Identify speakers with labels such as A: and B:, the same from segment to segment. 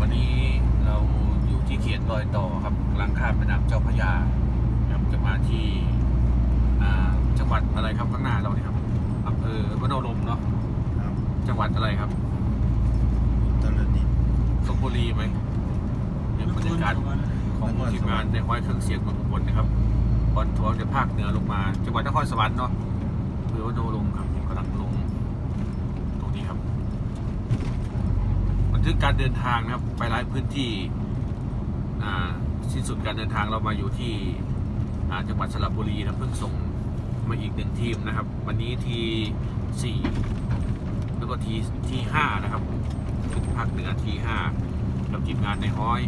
A: วันนี้เราอยู่ที่เขียนรอยต่อครับกำลังข้ามแม่น้ำเจ้าพระยาครับจะมาที่อ่าจังหวัดอะไรครับข้างหน้าเราเนี่ยครับอำเภอวโนรมเนาะ
B: ครับ
A: จังหวัดอะไรครับ
B: ตรดิตถ์
A: สงบุรีไหมเนี่ยบรรยากาศของทีมงานในห้อยเครื่องเสียงเมืองอุบลนะครับบอลทัวร์จากภาคเหนือลงมา จังหวัดนครสวรรค์เนาะอำเภอวโนรมครับกำลังลงตรงนี้ครับบั นทึกการเดินทางนะครับ ไปหลายพื้นที่อ่าสิ้นสุดการเดินทางเรามาอยู่ที่จังหวัดสระบุรีนะเพิ่งส่งมาอีกหนึ่งทีมนะครับ วันนี้ทีสี่แล้วก็ทีที่ห้านะครับขึ้นภาคเหนือทีห้ากับทีมงานในห้อย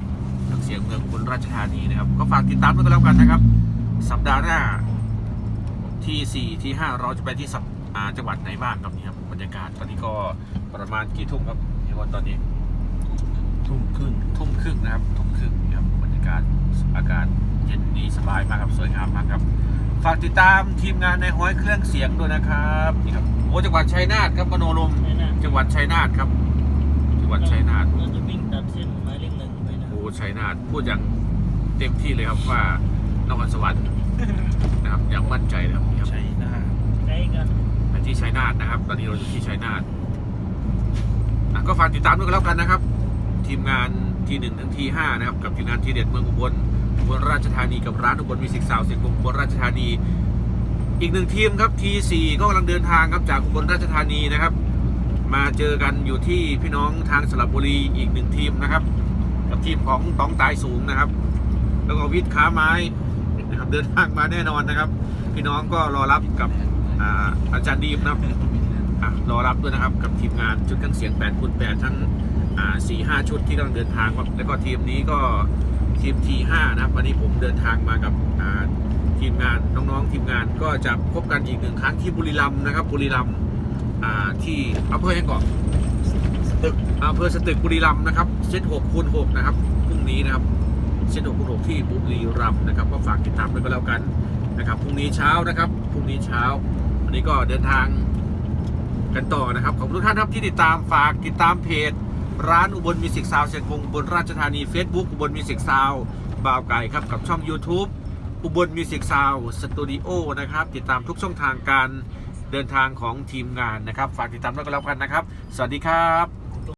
A: เครื่องเสียงเมืองอุบลราชธานีนะครับ ก็ฝากติดตามด้วยกันแล้วกันนะครับ สัปดาห์หน้าที่สี่ที่ห้าเราจะไปที่สัปจังหวัดไหนบ้างครับนี่ครับบรรยากาศตอนนี้ก็ประมาณกี่ทุ่มครับเห็นว่าตอนนี้
B: ทุ่มครึ่ง
A: ทุ่มครึ่งนะครับทุ่มครึ่งนี่ครับบรรยากาศอากาศเย็นดีสบายมากครับสวยงามมากครับ ฝากติดตามทีมงานในห้อยเครื่องเสียงด้วยนะครับนี่ครับโอ้จังหวัดชัยนาทครับมโนรม
C: ไม่น่า
A: จังหวัดชัยนาทครับ จังหวัดชัยนาท
C: เราจะวิ่งตัดเส้นหมายเลขหนึ่งไปนะ
A: โอ้ชัยนาทพูดอย่างเต็มที่เลยครับว่านครสวรรค์นะครับอย่างมั่นใจนะครับนี่ครับ
B: ชัยนาท
C: ใกล้กัน
A: ไปที่ชัยนาทนะครับ ตอนนี้เราอยู่ที่ชัยนาทอะก็ฝากติดตามด้วยกันแล้วกันนะครับ ทีมงานทีหนึ่งถึงทีห้านะครับ กับทีมงานทีเด็ดเมืองอุบลอุบลราชธานีกับร้านอุบลมิวสิกซาวเสียงกงอุบลราชธานี อีกหนึ่งทีมครับทีสี่ก็กำลังเดินทางครับจากอุบลราชธานีนะครับ มาเจอกันอยู่ที่พี่น้องทางสระบุรีอีกหนึ่งทีมนะครับ กับทีมของตองตายสูงนะครับ แล้วก็วิทย์ค้าไม้นะครับเดินทางมาแน่นอนนะครับ พี่น้องก็รอรับกับอาอาจารย์ดีมนะครับรอรับด้วยนะครับกับทีมงานชุดเครื่องเสียง8คูณ8ทั้ง อ่า4 5ชุดที่กำลังเดินทางครับแล้วก็ทีมนี้ก็ทีม T5 นะครับวันนี้ผมเดินทางมากับอ่าทีมงานน้องๆทีมงานก็จะพบกันอีกหนึ่งครั้งที่บุรีรัมย์นะครับบุรีรัมย์อ่าที่อำเภอแห่งเกาะ
B: ตึก
A: อำเภอสตึกบุรีรัมย์นะครับเซต6คูณ6นะครับพรุ่งนี้นะครับเซต6คูณ6ที่บุรีรัมย์นะครับก็ฝากติดตามด้วยก็แล้วกันนะครับพรุ่งนี้เช้านะครับพรุ่งนี้เช้าวันนี้ก็เดินทางกันต่อนะครับขอบคุณทุกท่านครับที่ติดตามฝากติดตามเพจ ร้านอุบลมิวสิกซาวเชียงคงอุบลราชธานี Facebook อุบลมิวสิกซาวบ่าวไก่ครับกับช่อง YouTube อุบลมิวสิกซาวสตูดิโอนะครับ ติดตามทุกช่องทางการเดินทางของทีมงานนะครับ ฝากติดตามด้วยกันแล้วกันนะครับ สวัสดีครับ